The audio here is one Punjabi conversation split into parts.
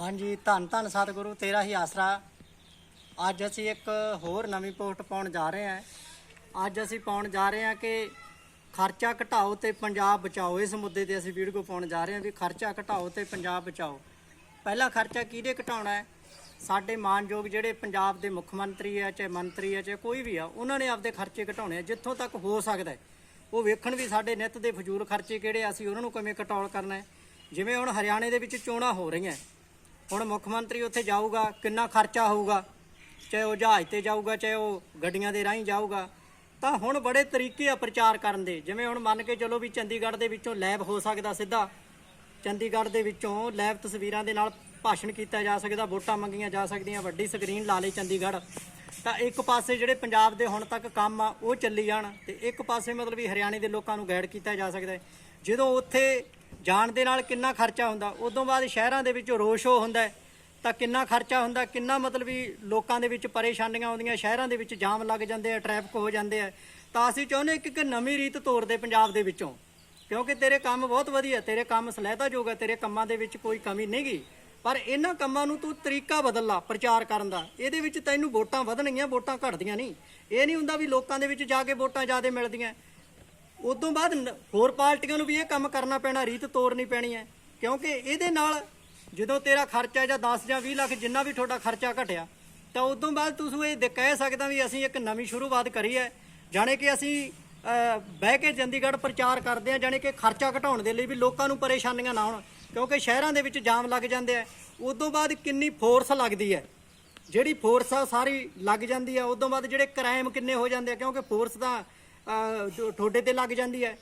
ਹਾਂਜੀ ਧੰਨ ਧੰਨ ਸਤਿਗੁਰੂ ਤੇਰਾ ਹੀ ਆਸਰਾ। ਅੱਜ ਅਸੀਂ ਇੱਕ ਹੋਰ ਨਵੀਂ ਪੋਸਟ ਪਾਉਣ ਜਾ ਰਹੇ ਹਾਂ। ਅੱਜ ਅਸੀਂ ਪਾਉਣ ਜਾ ਰਹੇ ਹਾਂ ਕਿ ਖਰਚਾ ਘਟਾਓ ਤੇ ਪੰਜਾਬ ਬਚਾਓ। ਇਸ ਮੁੱਦੇ ਤੇ ਅਸੀਂ ਵੀਡੀਓ ਪਾਉਣ ਜਾ ਰਹੇ ਹਾਂ ਵੀ ਖਰਚਾ ਘਟਾਓ ਤੇ ਪੰਜਾਬ ਬਚਾਓ। ਪਹਿਲਾ ਖਰਚਾ ਕਿਹਦੇ ਘਟਾਉਣਾ ਹੈ? ਸਾਡੇ ਮਾਨਯੋਗ ਜਿਹੜੇ ਪੰਜਾਬ ਦੇ ਮੁੱਖ ਮੰਤਰੀ ਹੈ ਚਾਹੇ ਮੰਤਰੀ ਹੈ ਚਾਹੇ ਕੋਈ ਵੀ ਆ ਉਹਨਾਂ ਨੇ ਆਪਦੇ ਖਰਚੇ ਘਟਾਉਣੇ ਆ। ਜਿੱਥੋਂ ਤੱਕ ਹੋ ਸਕਦਾ ਹੈ। ਉਹ ਵੇਖਣ ਵੀ ਸਾਡੇ ਨਿੱਤ ਦੇ ਫਜ਼ੂਲ ਖਰਚੇ ਕਿਹੜੇ ਆ, ਅਸੀਂ ਉਹਨਾਂ ਨੂੰ ਕਿਵੇਂ ਕੰਟਰੋਲ ਕਰਨਾ ਹੈ। ਜਿਵੇਂ ਹੁਣ ਹਰਿਆਣੇ ਦੇ ਵਿੱਚ ਚੋਣਾਂ ਹੋ ਰਹੀਆਂ। ਹੁਣ ਮੁੱਖ ਮੰਤਰੀ ਉੱਥੇ ਜਾਊਗਾ, ਕਿੰਨਾ ਖਰਚਾ ਹੋਊਗਾ? ਚਾਹੇ ਉਹ ਜਹਾਜ਼ ਤੇ ਜਾਊਗਾ, ਚਾਹੇ ਉਹ ਗੱਡੀਆਂ ਦੇ ਰਾਹੀਂ ਜਾਊਗਾ। ਤਾਂ ਹੁਣ ਬੜੇ ਤਰੀਕੇ ਆ ਪ੍ਰਚਾਰ ਕਰਨ ਦੇ। ਜਿਵੇਂ ਹੁਣ ਮੰਨ ਕੇ ਚਲੋ ਵੀ ਚੰਡੀਗੜ੍ਹ ਦੇ ਵਿੱਚੋਂ ਲੈਬ ਹੋ ਸਕਦਾ ਸਿੱਧਾ। ਚੰਡੀਗੜ੍ਹ ਦੇ ਵਿੱਚੋਂ ਲੈਬ ਤਸਵੀਰਾਂ ਦੇ ਨਾਲ ਭਾਸ਼ਣ ਕੀਤਾ ਜਾ ਸਕਦਾ, ਵੋਟਾਂ ਮੰਗੀਆਂ ਜਾ ਸਕਦੀਆਂ, ਵੱਡੀ ਸਕਰੀਨ ਲਾ ਲਈ ਚੰਡੀਗੜ੍ਹ। ਤਾਂ ਇੱਕ ਪਾਸੇ ਜਿਹੜੇ ਪੰਜਾਬ ਦੇ ਹੁਣ ਤੱਕ ਕੰਮ ਆ, ਉਹ ਚੱਲੀ ਜਾਣ ਤੇ ਇੱਕ ਪਾਸੇ ਮਤਲਬ ਵੀ ਹਰਿਆਣੇ ਦੇ ਲੋਕਾਂ ਨੂੰ ਗਾਈਡ ਕੀਤਾ ਜਾ ਸਕਦਾ ਜਦੋਂ ਉੱਥੇ ਜਾਣ ਦੇ ਨਾਲ ਕਿੰਨਾ ਖਰਚਾ ਹੁੰਦਾ, ਉਦੋਂ ਬਾਅਦ ਸ਼ਹਿਰਾਂ ਦੇ ਵਿੱਚ ਰੋਡ ਸ਼ੋਅ ਹੁੰਦਾ ਤਾਂ ਕਿੰਨਾ ਖਰਚਾ ਹੁੰਦਾ, ਕਿੰਨਾ ਮਤਲਬ ਵੀ ਲੋਕਾਂ ਦੇ ਵਿੱਚ ਪਰੇਸ਼ਾਨੀਆਂ ਆਉਂਦੀਆਂ, ਸ਼ਹਿਰਾਂ ਦੇ ਵਿੱਚ ਜਾਮ ਲੱਗ ਜਾਂਦੇ ਆ ਟ੍ਰੈਫਿਕ ਹੋ ਜਾਂਦੇ ਆ, ਤਾਂ ਅਸੀਂ ਚਾਹੁੰਦੇ ਕਿ ਇੱਕ ਨਵੀਂ ਰੀਤ ਤੋਰਦੇ ਪੰਜਾਬ ਦੇ ਵਿੱਚੋਂ, ਕਿਉਂਕਿ ਤੇਰੇ ਕੰਮ ਬਹੁਤ ਵਧੀਆ, ਤੇਰੇ ਕੰਮ ਸਲਹਿਤਾਯੋਗ ਹੈ ਤੇਰੇ ਕੰਮਾਂ ਦੇ ਵਿੱਚ ਕੋਈ ਕਮੀ ਨਹੀਂਗੀ ਪਰ ਇਹਨਾਂ ਕੰਮਾਂ ਨੂੰ ਤੂੰ ਤਰੀਕਾ ਬਦਲ ਲਾ ਪ੍ਰਚਾਰ ਕਰਨ ਦਾ, ਇਹਦੇ ਵਿੱਚ ਤੈਨੂੰ ਵੋਟਾਂ ਵਧਣਗੀਆਂ, ਵੋਟਾਂ ਘਟਦੀਆਂ ਨਹੀਂ, ਇਹ ਨਹੀਂ ਹੁੰਦਾ ਵੀ ਲੋਕਾਂ ਦੇ ਵਿੱਚ ਜਾ ਕੇ ਵੋਟਾਂ ਜ਼ਿਆਦਾ ਮਿਲਦੀਆਂ ਉਦੋਂ ਬਾਅਦ ਨ- ਹੋਰ ਪਾਰਟੀਆਂ ਨੂੰ ਵੀ ਇਹ ਕੰਮ ਕਰਨਾ ਪੈਣਾ ਰੀਤ ਤੋੜਨੀ ਪੈਣੀ ਹੈ। ਕਿਉਂਕਿ ਇਹਦੇ ਨਾਲ ਜਦੋਂ ਤੇਰਾ ਖਰਚਾ ਜਾਂ 10 ਜਾਂ 20 ਲੱਖ ਜਿੰਨਾ ਵੀ ਤੁਹਾਡਾ ਖਰਚਾ ਘਟਿਆ ਤਾਂ ਉਦੋਂ ਬਾਅਦ ਤੁਸੀਂ ਇਹ ਦ- ਕਹਿ ਸਕਦਾ ਵੀ ਅਸੀਂ ਇੱਕ ਨਵੀਂ ਸ਼ੁਰੂਆਤ ਕਰੀ ਹੈ। ਜਾਣੇ ਕਿ ਅਸੀਂ ਅਹ, ਬਹਿ ਕੇ ਚੰਡੀਗੜ੍ਹ ਪ੍ਰਚਾਰ ਕਰਦੇ ਹਾਂ ਜਾਣੇ ਕਿ ਖਰਚਾ ਘਟਾਉਣ ਦੇ ਲਈ ਵੀ ਲੋਕਾਂ ਨੂੰ ਪਰੇਸ਼ਾਨੀਆਂ ਨਾ ਹੋਣ। ਕਿਉਂਕਿ ਸ਼ਹਿਰਾਂ ਦੇ ਵਿੱਚ ਜਾਮ ਲੱਗ ਜਾਂਦੇ ਆ। ਤੋਂ ਬਾਅਦ ਕਿੰਨੀ ਫੋਰਸ ਲੱਗਦੀ ਹੈ। ਜਿਹੜੀ ਫੋਰਸ ਆ ਸਾਰੀ ਲੱਗ ਜਾਂਦੀ ਆ। ਉਦੋਂ ਬਾਅਦ ਜਿਹੜੇ ਕ੍ਰਾਈਮ ਕਿੰਨੇ ਹੋ ਜਾਂਦੇ ਆ ਕਿਉਂਕਿ ਫੋਰਸ ਦਾ ਠੋਡੇ ਤੇ ਲੱਗ ਜਾਂਦੀ ਹੈ।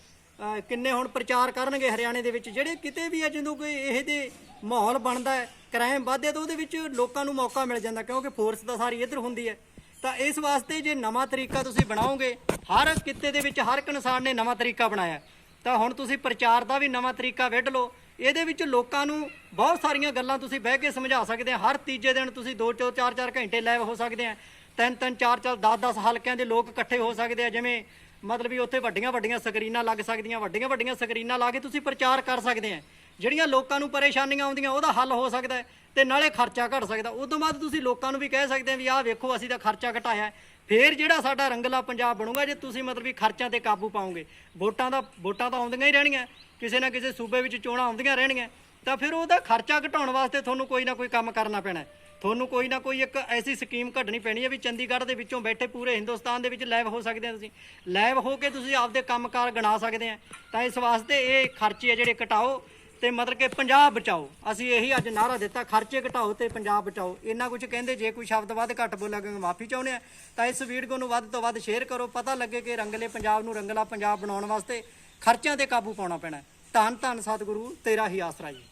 ਕਿੰਨੇ ਹੁਣ ਪ੍ਰਚਾਰ ਕਰਨਗੇ ਹਰਿਆਣੇ ਦੇ ਵਿੱਚ। ਜਿਹੜੇ ਕਿਤੇ ਵੀ ਹੈ ਜਦੋਂ ਕੋਈ ਇਹ ਦੇ ਮਾਹੌਲ ਬਣਦਾ ਹੈ, ਕ੍ਰਾਈਮ ਵਧਦੇ ਤਾਂ ਉਹਦੇ ਵਿੱਚ ਲੋਕਾਂ ਨੂੰ ਮੌਕਾ ਮਿਲ ਜਾਂਦਾ, ਕਿਉਂਕਿ ਫੋਰਸ ਤਾਂ ਸਾਰੀ ਇੱਧਰ ਹੁੰਦੀ ਹੈ। ਤਾਂ ਇਸ ਵਾਸਤੇ ਜੇ ਨਵਾਂ ਤਰੀਕਾ ਤੁਸੀਂ ਬਣਾਓਗੇ, ਹਰ ਕਿੱਤੇ ਦੇ ਵਿੱਚ ਹਰ ਇੱਕ ਇਨਸਾਨ ਨੇ ਨਵਾਂ ਤਰੀਕਾ ਬਣਾਇਆ। ਤਾਂ ਹੁਣ ਤੁਸੀਂ ਪ੍ਰਚਾਰ ਦਾ ਵੀ ਨਵਾਂ ਤਰੀਕਾ ਵਿੱਢ ਲਓ। ਇਹਦੇ ਵਿੱਚ ਲੋਕਾਂ ਨੂੰ ਬਹੁਤ ਸਾਰੀਆਂ ਗੱਲਾਂ ਤੁਸੀਂ ਬਹਿ ਕੇ ਸਮਝਾ ਸਕਦੇ ਆ। ਹਰ ਤੀਜੇ ਦਿਨ ਤੁਸੀਂ 2 2 4 4 ਘੰਟੇ ਲਾਈਵ ਹੋ ਸਕਦੇ ਆ। ਤਿੰਨ ਤਿੰਨ, ਚਾਰ ਚਾਰ 10 10 ਹਲਕਿਆਂ ਦੇ ਲੋਕ ਇਕੱਠੇ ਹੋ ਸਕਦੇ ਆ। ਜਿਵੇਂ ਮਤਲਬ ਵੀ ਉੱਥੇ ਵੱਡੀਆਂ ਵੱਡੀਆਂ ਸਕਰੀਨਾਂ ਲੱਗ ਸਕਦੀਆਂ, ਵੱਡੀਆਂ ਵੱਡੀਆਂ ਸਕਰੀਨਾਂ ਲਾ ਕੇ ਤੁਸੀਂ ਪ੍ਰਚਾਰ ਕਰ ਸਕਦੇ ਆ। ਜਿਹੜੀਆਂ ਲੋਕਾਂ ਨੂੰ ਪਰੇਸ਼ਾਨੀਆਂ ਆਉਂਦੀਆਂ, ਉਹਦਾ ਹੱਲ ਹੋ ਸਕਦਾ ਹੈ ਤੇ ਨਾਲੇ ਖਰਚਾ ਘਟ ਸਕਦਾ। ਉਦੋਂ ਬਾਅਦ ਤੁਸੀਂ ਲੋਕਾਂ ਨੂੰ ਵੀ ਕਹਿ ਸਕਦੇ ਆ ਵੀ ਆਹ ਵੇਖੋ, ਅਸੀਂ ਤਾਂ ਖਰਚਾ ਘਟਾਇਆ ਹੈ। ਫੇਰ ਜਿਹੜਾ ਸਾਡਾ ਰੰਗਲਾ ਪੰਜਾਬ ਬਣੂਗਾ, ਜੇ ਤੁਸੀਂ ਮਤਲਬ ਵੀ ਖਰਚਾਂ ਤੇ ਕਾਬੂ ਪਾਓਗੇ, ਵੋਟਾਂ ਦਾ, ਵੋਟਾਂ ਤਾਂ ਆਉਂਦੀਆਂ ਹੀ ਰਹਿਣੀਆਂ, ਕਿਸੇ ਨਾ ਕਿਸੇ ਸੂਬੇ ਵਿੱਚ ਚੋਣਾਂ ਆਉਂਦੀਆਂ ਰਹਿਣਗੀਆਂ ਤਾਂ ਫਿਰ ਉਹਦਾ ਖਰਚਾ ਘਟਾਉਣ ਵਾਸਤੇ ਤੁਹਾਨੂੰ ਕੋਈ ਨਾ ਕੋਈ ਕੰਮ ਕਰਨਾ ਪੈਣਾ ਤੁਹਾਨੂੰ ਕੋਈ ਨਾ ਕੋਈ ਇੱਕ ਐਸੀ ਸਕੀਮ ਕੱਢਣੀ ਪੈਣੀ ਹੈ ਵੀ ਚੰਡੀਗੜ੍ਹ ਦੇ ਵਿੱਚੋਂ ਬੈਠੇ ਪੂਰੇ ਹਿੰਦੁਸਤਾਨ ਦੇ ਵਿੱਚ ਲਾਈਵ ਹੋ ਸਕਦੇ ਆ ਤੁਸੀਂ। ਲਾਈਵ ਹੋ ਕੇ ਤੁਸੀਂ ਆਪਦੇ ਕੰਮਕਾਰ ਗਣਾ ਸਕਦੇ ਆ ਤਾਂ ਇਸ ਵਾਸਤੇ ਇਹ ਖਰਚੇ ਆ ਜਿਹੜੇ ਘਟਾਓ ਤੇ ਮਤਲਬ ਕਿ ਪੰਜਾਬ ਬਚਾਓ। ਅਸੀਂ ਇਹੀ ਅੱਜ ਨਾਰਾ ਦਿੱਤਾ, ਖਰਚੇ ਘਟਾਓ ਤੇ ਪੰਜਾਬ ਬਚਾਓ। ਇੰਨਾ ਕੁਝ ਕਹਿੰਦੇ, ਜੇ ਕੋਈ ਸ਼ਬਦ ਵੱਧ ਘੱਟ ਬੋਲਾਂਗੇ ਮਾਫੀ ਚਾਹੁੰਦੇ ਆ। ਤਾਂ ਇਸ ਵੀਡੀਓ ਨੂੰ ਵੱਧ ਤੋਂ ਵੱਧ ਸ਼ੇਅਰ ਕਰੋ। ਪਤਾ ਲੱਗੇ ਕਿ ਰੰਗਲੇ ਪੰਜਾਬ ਨੂੰ ਰੰਗਲਾ ਪੰਜਾਬ ਬਣਾਉਣ ਵਾਸਤੇ ਖਰਚਿਆਂ ਤੇ ਕਾਬੂ ਪਾਉਣਾ ਪੈਣਾ ਧੰਨ ਧੰਨ ਸਤਿਗੁਰੂ, ਤੇਰਾ ਹੀ ਆਸਰਾ ਜੀ।